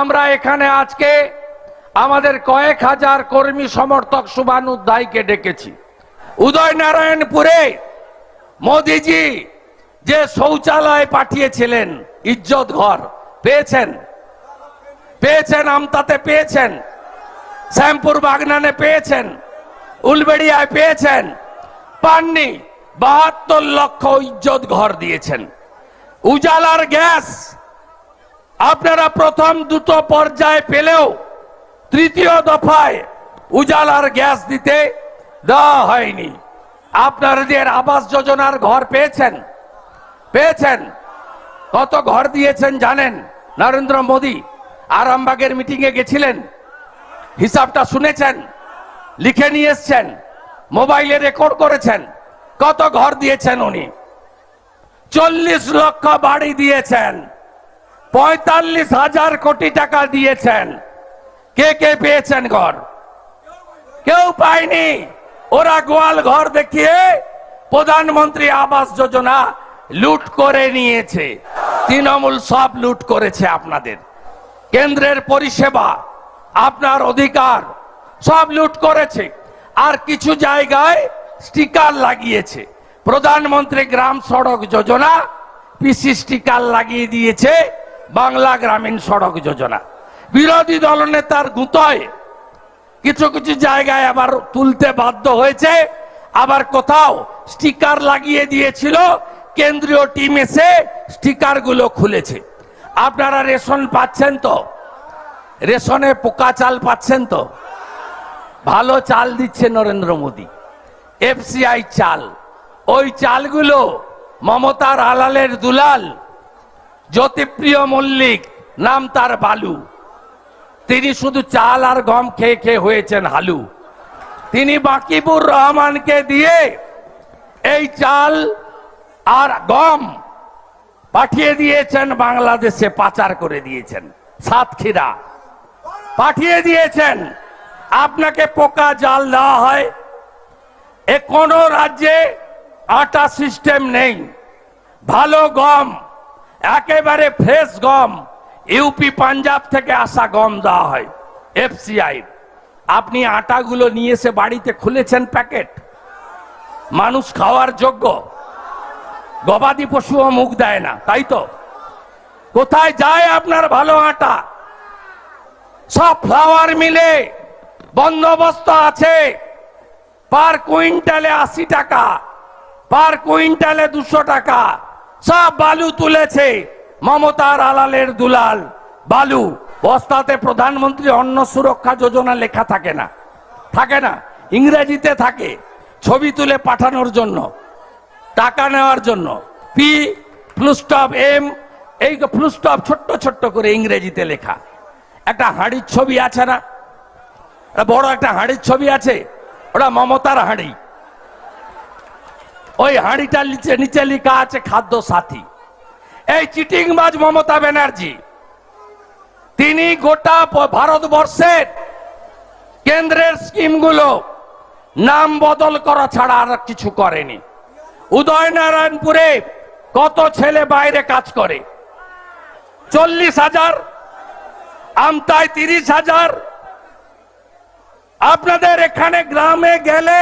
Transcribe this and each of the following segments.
আমরা এখানে আজকে আমাদের কয়েক হাজার কর্মী সমর্থক শুভানুধ্যায়ীকে ডেকেছি। উদয়নারায়ণপুরে মোদিজি যে শৌচালয় পাঠিয়েছিলেন, ইজ্জত ঘর, পেয়েছেন? পেয়েছেন, আমতাতে পেয়েছেন? শ্যামপুর বাগনানে পেয়েছেন? উলবেড়িয়ায় পেয়েছেন? পাননি, বাহাত্তর লক্ষ ইজ্জত ঘর দিয়েছেন। উজালার গ্যাস আপনারা প্রথম দুটো পর্যায়ে পেলেও তৃতীয় দফায় উজালার গ্যাস দিতে দেওয়া হয়নি। আপনাদের আবাস যোজনার ঘর পেয়েছেন? পেয়েছেন? কত ঘর দিয়েছেন জানেন? নরেন্দ্র মোদী আরামবাগের মিটিংয়ে গেছিলেন। হিসাবটা শুনেছেন? লিখে নিয়ে এসছেন? মোবাইলে রেকর্ড করেছেন? কত ঘর দিয়েছেন উনি? চল্লিশ লক্ষ বাড়ি দিয়েছেন। পঁয়তাল্লিশ হাজার কোটি টাকা দিয়েছেন। কে কে পেয়েছেন ঘর? কেউ পায়নি। ওরা গোয়াল ঘর দেখিয়ে প্রধানমন্ত্রী আবাস যোজনা লুট করে নিয়েছে। তৃণমূল সব লুট করেছে আপনাদের। কেন্দ্রের পরিষেবা, আপনার অধিকার, সব লুট করেছে। আর কিছু জায়গায় স্টিকার লাগিয়েছে। প্রধানমন্ত্রী গ্রাম সড়ক যোজনা, পিসি স্টিকার লাগিয়ে দিয়েছে। বাংলা গ্রামীণ সড়ক যোজনা। বিরোধী দলনেতার গুঁতয় কিছু কিছু জায়গায় আবার তুলতে বাধ্য হয়েছে। আবার কোথাও স্টিকার লাগিয়ে দিয়েছিল। কেন্দ্রীয় টিম এসে স্টিকারগুলো খুলেছে। আপনারা রেশন পাচ্ছেন তো? রেশনে পোকা চাল পাচ্ছেন তো? ভালো চাল দিচ্ছে নরেন্দ্র মোদী। এফসিআই চাল। ওই চালগুলো মমতার আলালের দুলাল জ্যোতিপ্রিয় মল্লিক, নাম তার বালু। তিনি শুধু চাল আর গম খেয়ে খেয়ে হয়েছেন হালু। তিনি বাকিবুর রহমানকে দিয়ে এই চাল আর গম পাঠিয়ে দিয়েছেন, বাংলাদেশে পাচার করে দিয়েছেন। সাতক্ষীরা। পাঠিয়ে দিয়েছেন। আপনাকে পোকা জাল দেওয়া হয়। এ কোনো রাজ্যে আটা সিস্টেম নেই। ভালো গম একেবারে ফ্রেশ গম। ইউপি পাঞ্জাব থেকে আসা গম দেওয়া হয় এফসিআই আপনি আটাগুলো নিয়ে এসে বাড়িতে খুলেছেন প্যাকেট? মানুষ খাওয়ার যোগ্য। গবাদি পশুও মুখ দেয় না, তাই তো? কোথায় যায় আপনার ভালো আটা? সব ফ্লাওয়ার মিলে বন্দোবস্ত আছে। পার কুইন্টালে আশি টাকা পার কুইন্টালে দুশো টাকা। সব বালু তুলেছে মমতার আলালের দুলাল। বালু, বস্তাতে প্রধানমন্ত্রী অন্ন সুরক্ষা যোজনা লেখা থাকে না। থাকে না, ইংরেজিতে থাকে। ছবি তুলে পাঠানোর জন্য, টাকা নেওয়ার জন্য। পি প্লুস্টপ এম এই প্লুস্টপ ছোট্ট ছোট্ট করে ইংরেজিতে লেখা। একটা হাঁড়ির ছবি আছে না? বড় একটা হাঁড়ির ছবি আছে? ওটা মমতার হাঁড়ি। ওই হাঁড়িটার নিচে নিচে লেখা আছে খাদ্য সাথী। এই চিটিংবাজ মমতা ব্যানার্জি, তিনি গোটা ভারতবর্ষের কেন্দ্রের স্কিমগুলো নাম বদল করা ছাড়া আর কিছু করেনি। উদয়নারায়ণপুরে কত ছেলে বাইরে কাজ করে? চল্লিশ হাজার, আমতায় তিরিশ হাজার। আপনাদের এখানে গ্রামে গেলে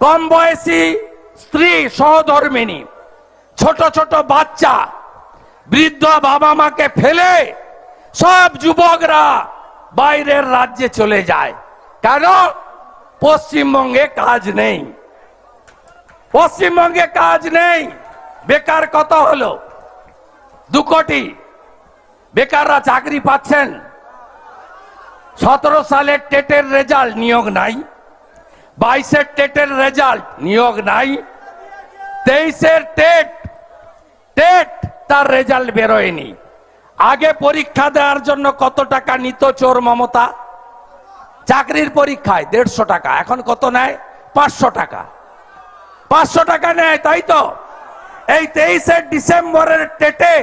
কম বয়সী স্ত্রী সহধর্মিনী, ছোট ছোট বাচ্চা, বৃদ্ধ বাবা মাকে ফেলে সব যুবকরা বাইরের রাজ্যে চলে যায়। কেন? পশ্চিমবঙ্গে কাজ নেই। পশ্চিমবঙ্গে কাজ নেই। বেকার কত হলো? দু কোটি। বেকাররা চাকরি পাচ্ছেন। সতেরো সালের টেটের রেজাল্ট নিয়োগ নাই। বাইশের টেটের রেজাল্ট, নিয়োগ নাই। তেইশের টেট টেট তার রেজাল্ট বেরোয়নি। আগে পরীক্ষা দেওয়ার জন্য কত টাকা নিত চোর মমতা? চাকরির পরীক্ষায় দেড়শো টাকা, এখন কত নেয়? পাঁচশো টাকা। পাঁচশো টাকা নেয়, তাই তো? এই তেইশে ডিসেম্বরের টেটে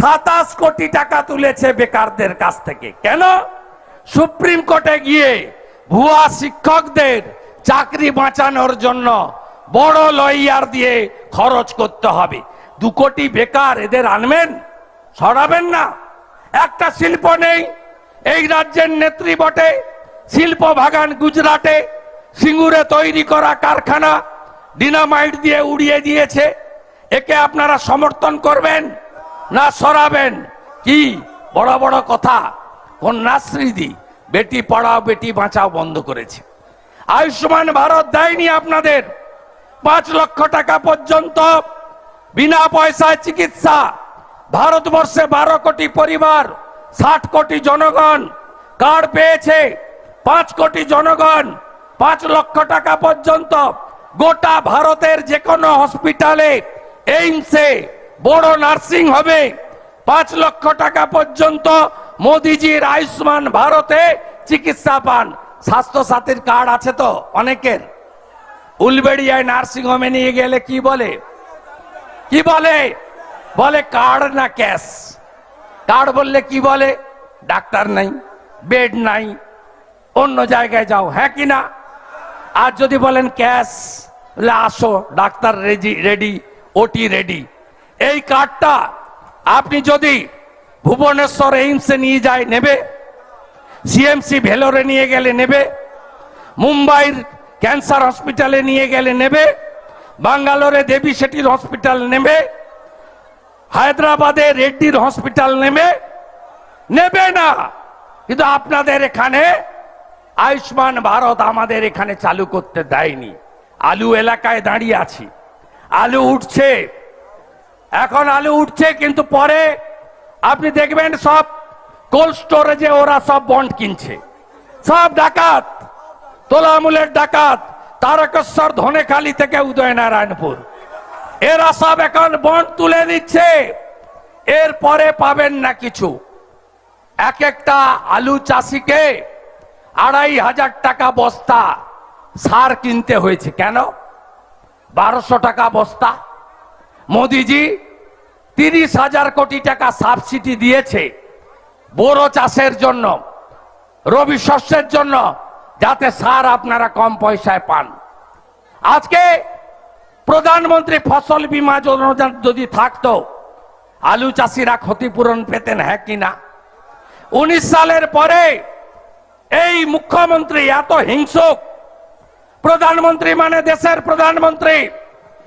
সাতাশ কোটি টাকা তুলেছে বেকারদের কাছ থেকে। কেন? সুপ্রিম কোর্টে গিয়ে ভুয়া শিক্ষকদের চাকরি বাঁচানোর জন্য বড় লয়ার দিয়ে খরচ করতে হবে। দু কোটি বেকার এদের আনবেন? সরাবেন না। একটা শিল্প নেই। এই রাজ্যের নেত্রী বটে। শিল্প ভাগান গুজরাটে। সিঙ্গুরে তৈরি করা কারখানা ডিনামাইট দিয়ে উড়িয়ে দিয়েছে। একে আপনারা সমর্থন করবেন না সরাবেন? কি? বড় বড় কথা। কন্যাশ্রী দি। বেটি পড়াও, বেটি বাঁচাও বন্ধ করেছে। আয়ুষ্মান ভারত দেয়নি আপনাদের। পাঁচ লক্ষ টাকা পর্যন্ত বিনা পয়সায় চিকিৎসা। ভারতবর্ষে বারো কোটি পরিবার, ষাট কোটি জনগণ কার্ড পেয়েছে। পাঁচ কোটি জনগণ পাঁচ লক্ষ টাকা পর্যন্ত গোটা ভারতের যে কোনো হসপিটালে এইমসে বড় নার্সিং হবে। পাঁচ লক্ষ টাকা পর্যন্ত মোদিজির আয়ুষ্মান ভারতে চিকিৎসা পান। স্বাস্থ্য সাথীর কার্ড আছে তো অনেকের? উলবেড়িয়ায় নার্সিং হোমে নিয়ে গেলে কি বলে? কি বলে? বলে কার্ড না ক্যাশ। কার্ড বললে কি বলে? ডাক্তার নাই, বেড নাই, অন্য জায়গায় যাও হ্যাঁ কি না? আর যদি বলেন ক্যাশ বলে আসো, doctor ready ready, OT ready. এই কার্ডটা আপনি যদি ভুবনেশ্বর এইমসে নিয়ে যায় নেবে? সিএমসি ভেলোরে নিয়ে গেলে নেবে মুম্বাইয়ের ক্যান্সার হসপিটালে নিয়ে গেলে নেবে, বাঙ্গালোরে দেবী শেঠির হসপিটাল নেবে, হায়দ্রাবাদে রেড্ডির হসপিটাল নেবে নেবে না। কিন্তু আপনাদের এখানে আয়ুষ্মান ভারত আমাদের এখানে চালু করতে দেয়নি। আলু এলাকায় দাঁড়িয়ে আছি। আলু উঠছে। এখন আলু উঠছে, কিন্তু পরে আপনি দেখবেন সব কোল্ড স্টোরেজে ওরা সব বন্ড কিনছে। সব ডাকাত, তোলামূলের ডাকাত, তারকেশ্বর ধনেখালি থেকে উদয়নারায়ণপুর। এরা সব এখন বন্ড তুলে নিচ্ছে এরপরে পাবেন না কিছু। এক একটা আলু চাষিকে আড়াই হাজার টাকা বস্তা সার কিনতে হয়েছে। কেন? বারোশো টাকা বস্তা। মোদিজি তিরিশ হাজার কোটি টাকা সাবসিডি দিয়েছে। বোরো চাষের জন্য, রবি শস্যের জন্য, যাতে সার আপনারা কম পয়সায় পান। আজকে প্রধানমন্ত্রী ফসল বীমা যোজনা যদি থাকতো, আলু চাষিরা ক্ষতিপূরণ পেতেন হ্যাঁ কিনা উনিশ সালের পরে এই মুখ্যমন্ত্রী এত হিংসুক। প্রধানমন্ত্রী মানে দেশের প্রধানমন্ত্রী,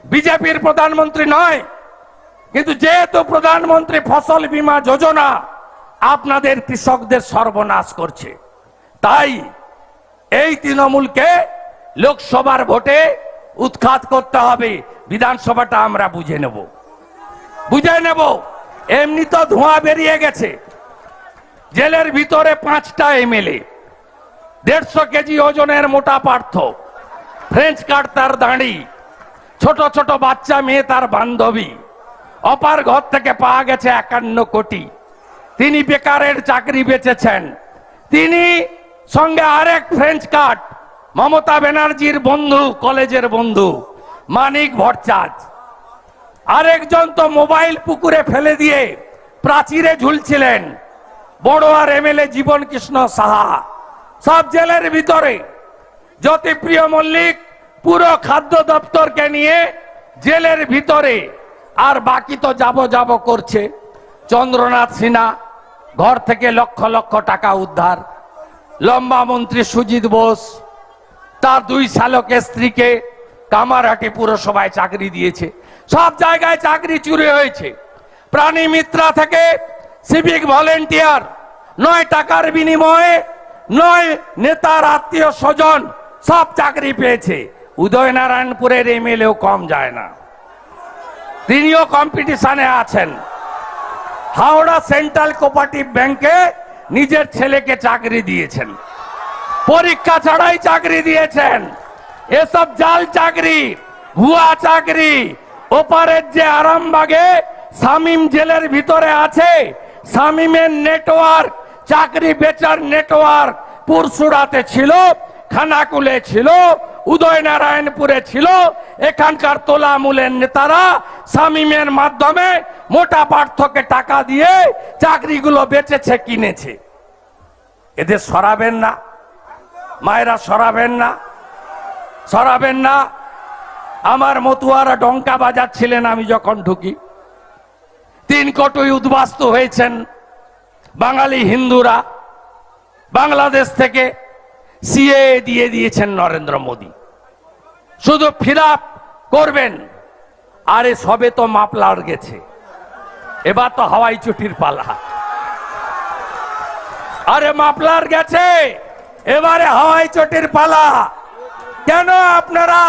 বিজেপির প্রধানমন্ত্রী নয়। কিন্তু যেহেতু প্রধানমন্ত্রী ফসল বীমা যোজনা আপনাদের কৃষকদের সর্বনাশ করছে। তাই এই তৃণমূলকে লোকসভার ভোটে উৎখাত করতে হবে। বিধানসভাটা আমরা বুঝে নেব। বুঝে নেব। এমনি তো ধোঁয়া বেরিয়ে গেছে। জেলের ভিতরে পাঁচটা এমএলএ, দেড়শো কেজি ওজনের মোটা পার্থ ফ্রেঞ্চ কাট তার দাঁড়ি, ছোট ছোট বাচ্চা মেয়ে তার বান্ধবী, অপার ঘর থেকে পাওয়া গেছে একান্ন কোটি। তিনি বেকারের চাকরি বেচেছেন। তিনি সঙ্গে আরেক ফ্রেঞ্চ কাট মমতা ব্যানার্জির বন্ধু, কলেজের বন্ধু, মানিক ভট্টাচ আরেকজন তো মোবাইল পুকুরে ফেলে দিয়ে প্রাচীরে ঝুলছিলেন বড়োয়ার এমএলএ জীবন কৃষ্ণ সাহা। সব জেলের ভিতরে জ্যোতিপ্রিয় মল্লিক পুরো খাদ্য দপ্তরকে নিয়ে জেলের ভিতরে আর বাকি তো যাব যাব করছে। চন্দ্রনাথ সিনহা ঘর থেকে লক্ষ লক্ষ টাকা উদ্ধার। লম্বা মন্ত্রী সুজিত বোস, তার দুই শালকের স্ত্রীকে কামারহাটি পুরসভায় চাকরি দিয়েছে। সব জায়গায় চাকরি চুরি হয়েছে। প্রাণী মিত্রা থেকে সিভিক ভলেন্টিয়ার নয় টাকার বিনিময়ে নয় নেতার আত্মীয় স্বজন সব চাকরি পেয়েছে। উদয়নারায়ণপুরের এমএলএও কম যায় না। তিনিও কম্পিটিশনে আছেন। হাওড়া সেন্ট্রাল কোপারেটিভ ব্যাংকে নিজের ছেলেকে চাকরি দিয়েছেন। পরীক্ষা ছাড়াই চাকরি দিয়েছেন। এসব জাল চাকরি, ভুয়া চাকরি, ওপারের যে আরামবাগে শামিম জেলের ভিতরে আছে, শামিমের নেটওয়ার্ক, চাকরি বেচার নেটওয়ার্ক পুরসুরাতে ছিল, খানাকুলে ছিল উদয়নারায়ণপুরে ছিল, এখানকার তোলামূলের নেতারা শামিমের মাধ্যমে মোটা পার্থকে টাকা দিয়ে চাকরিগুলো বেচেছে, কিনেছে। এদের সরাবেন না, মায়েরা সরাবেন না সরাবেন না। আমার মতুয়ারা ডঙ্কা বাজাচ্ছিলেন, আমি যখন ঢুকি। তিন কটুই উদ্বাস্ত হয়েছেন বাঙালি হিন্দুরা। বাংলাদেশ থেকে সিএ দিয়ে দিয়েছেন নরেন্দ্র মোদী। শুধু ফিরাপ করবেন। আরে সবে তো মাপলার গেছে। এবার তো হাওয়াই চুটির পালা। আরে মাপলার গেছে। এবারে হাওয়াই চটির পালা। কেন আপনারা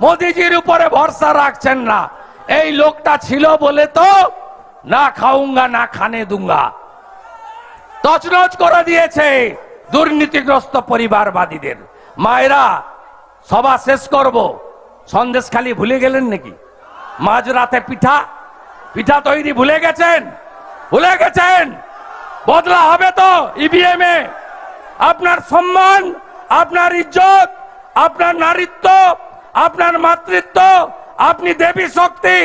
মোদিজির উপরে ভরসা রাখছেন না? এই লোকটা ছিল বলে তো না খাউঙ্গা না খানে দুঙ্গা। তছনছ করে দিয়েছে দুর্নীতিগ্রস্ত পরিবারবাদীদের। মায়েরা সভা শেষ করব। সন্দেশ খালি ভুলে গেলেন নাকি? মাঝরাতে পিঠা পিঠা তৈরি ভুলে গেছেন? ভুলে গেছেন? বদলা হবে তো ইভিএম এ। আপনার সম্মান, আপনার ইজ্জত, আপনার নারীত্ব, আপনার মাতৃত্ব, আপনি দেবী শক্তি,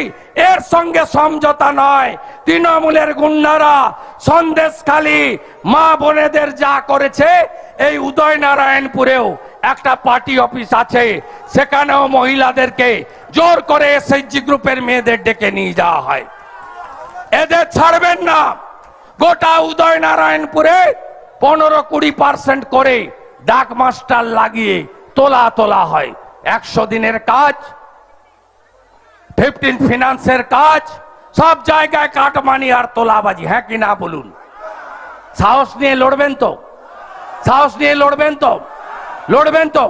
এর সঙ্গে সমঝোতা নয়। তৃণমূলের গুন্ডারা সন্দেশখালী মা বোনেদের যা করেছে, এই উদয়নারায়ণপুরেও একটা পার্টি অফিস আছে, সেখানেও মহিলাদেরকে জোর করে এসএইচজি গ্রুপের মেয়েদের ডেকে নিয়ে যাওয়া হয়। এদের ছাড়বেন না। গোটা উদয়নারায়ণপুরে পনেরো কুড়ি পার্সেন্ট করে ডাক মাস্টার লাগিয়ে তোলা তোলা হয়। একশো দিনের কাজ, ফিফটিন ফিনান্সের কাজ, সব জায়গায় কাটমানি আর তোলাবাজি হ্যাঁ কি না বলুন? সাহস নিয়ে লড়বেন তো? সাহস নিয়ে লড়বেন তো? লড়বেন তো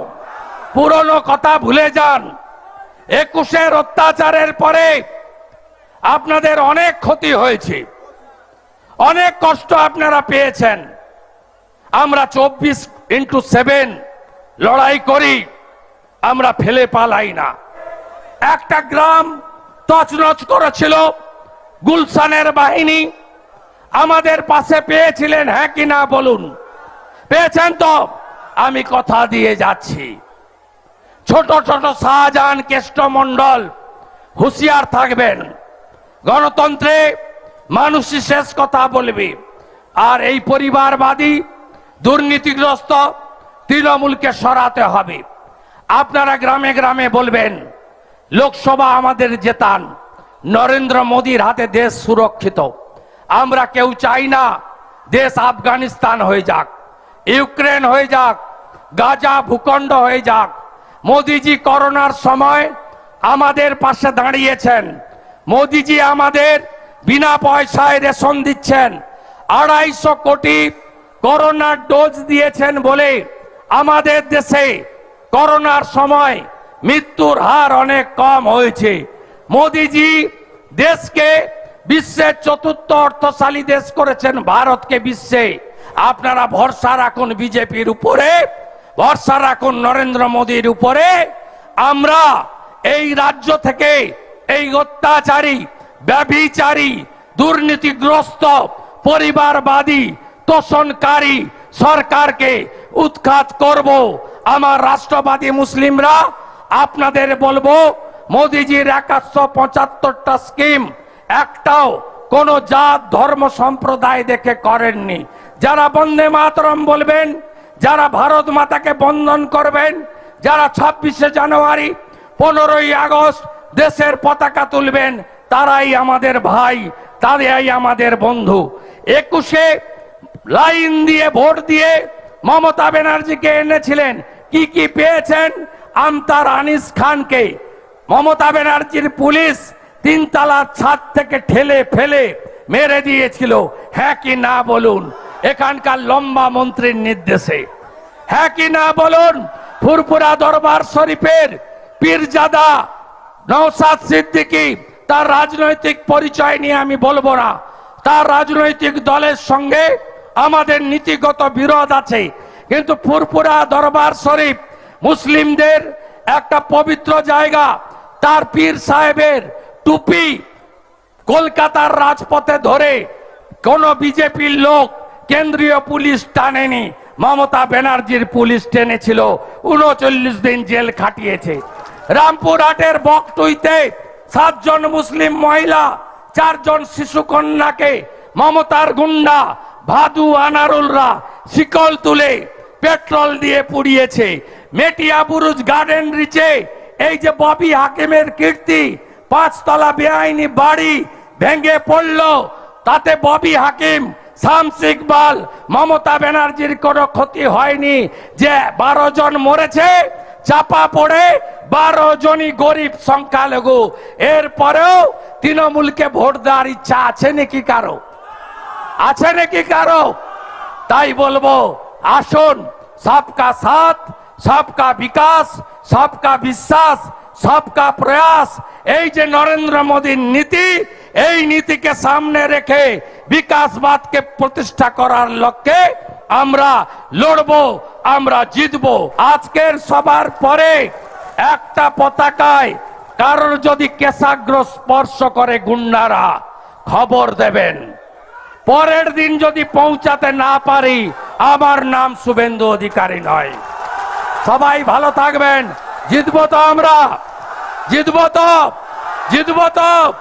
পুরনো কথা ভুলে যান। একুশের অত্যাচারের পরে আপনাদের অনেক ক্ষতি হয়েছে। অনেক কষ্ট আপনারা পেয়েছেন। আমরা চব্বিশ ইন্টু সেভেন লড়াই করি, আমরা ফেলে পালাই না। একটা গ্রাম তছনছ করেছিল গুলশানের বাহিনী। আমাদের পাশে পেয়েছিলেন হ্যাঁ কিনা বলুন? পেয়েছেন তো? আমি কথা দিয়ে যাচ্ছি। ছোট ছোট শাহজাহান কেষ্টমণ্ডল হুঁশিয়ার থাকবেন। গণতন্ত্রে মানুষই শেষ কথা বলবে। আর এই পরিবারবাদী, দুর্নীতিগ্রস্ত তৃণমূলকে সরাতে হবে। আপনারা গ্রামে গ্রামে বলবেন, লোকসভা আমাদের জেতান। নরেন্দ্র মোদীর হাতে দেশ সুরক্ষিত। আমরা কেউ চাই না দেশ আফগানিস্তান হয়ে যাক, ইউক্রেন হয়ে যাক গাজা ভূখণ্ড হয়ে যাক। মোদিজি করোনার সময় আমাদের পাশে দাঁড়িয়েছেন। মোদিজি আমাদের বিনা পয়সায় রেশন দিচ্ছেন। আড়াইশো কোটি করোনার ডোজ দিয়েছেন বলে আমাদের দেশে করোনার সময় মৃত্যুর হার অনেক কম হয়েছে। মোদিজি দেশকে বিশ্বের চতুর্থ অর্থশালী দেশ করেছেন, ভারতকে বিশ্বে। আপনারা ভরসা রাখুন বিজেপির উপরে। ভরসা রাখুন নরেন্দ্র মোদীর উপরে। আমরা এই রাজ্য থেকে এই অত্যাচারী, ব্যভিচারী, দুর্নীতিগ্রস্ত, পরিবারবাদী, তোষণকারী সরকারকে উৎখাত করব। আমার রাষ্ট্রবাদী মুসলিমরা, আপনাদের বলব, মোদিজির একাশো পঁচাত্তরটা স্কিম একটাও কোন জাত, ধর্ম, সম্প্রদায় দেখে করেননি। যারা বন্দে মাতরম বলবেন যারা ভারত মাতাকে বন্ধন করবেন, যারা ছাব্বিশে জানুয়ারি, পনেরোই আগস্ট দেশের পতাকা তুলবেন, তারাই আমাদের ভাই, তারাই আমাদের বন্ধু। একুশে লাইন দিয়ে, ভোট দিয়ে মমতা ব্যানার্জিকে এনেছিলেন। কি কি পেয়েছেন? আমতার আনিস খানকে। মমতা ব্যানার্জির পুলিশ তিনতলা ছাদ থেকে ঠেলে ফেলে মেরে দিয়েছিল। হ্যাঁ কি না বলুন? এখানকার লম্বা মন্ত্রীর নির্দেশে। হ্যাঁ কি না বলুন ফুরপুরা দরবার শরীফের পীরজাদা নৌসাদ সিদ্দিকী, তার রাজনৈতিক পরিচয় নিয়ে আমি বলব না। তার রাজনৈতিক দলের সঙ্গে আমাদের নীতিগত বিরোধ আছে। কিন্তু ফুরপুরা দরবার শরীফ মুসলিমদের একটা পবিত্র জায়গা। তার পীর সাহেবের টুপি কলকাতার রাজপথে ধরে কোন বিজেপির লোক কেন্দ্রীয় পুলিশ টানেনি। মমতা ব্যানার্জির পুলিশ টেনেছিল। উনচল্লিশ দিন জেল খাটিয়েছে। রামপুরহাটের বকটুইতে সাতজন মুসলিম মহিলা, চারজন শিশু কন্যাকে মমতার গুন্ডা ভাদু আনারুলরা শিকল তুলে পেট্রোল দিয়ে পুড়িয়েছে। মেটিয়া বুরুজ গার্ডেন রিচে এই যে ববি হাকিমের কীর্তি, পাঁচতলা বেআইনি বাড়ি ভেঙে পড়ল। তাতে ববি হাকিম শামস ইকবাল মমতা ব্যানার্জির কোনো ক্ষতি হয়নি যে বারো জন মরেছে, চাপা পড়ে বারো জনই গরিব সংখ্যালঘু। এরপরেও তৃণমূলকে ভোট দেওয়ার ইচ্ছা আছে নাকি কারও? আছে নাকি কারও? তাই বলব, আসুন, সবকা সাথ, সবকা বিকাশ, সবকা বিশ্বাস, সবকা প্রয়াস। এই যে নরেন্দ্র মোদীর নীতি, এই নীতিকে সামনে রেখে বিকাশবাদকে প্রতিষ্ঠা করার লক্ষ্যে আমরা লড়বো, আমরা জিতবো। আজকের সবার পরে একটা পতাকায় কারোর যদি কেশাগ্র স্পর্শ করে গুন্ডারা, খবর দেবেন। পরের দিন যদি পৌঁছাতে না পারি, আমার নাম শুভেন্দু অধিকারী নয়। সবাই ভালো থাকবেন। জিতবো তো আমরা। জিতবো তো। জিতবো তো।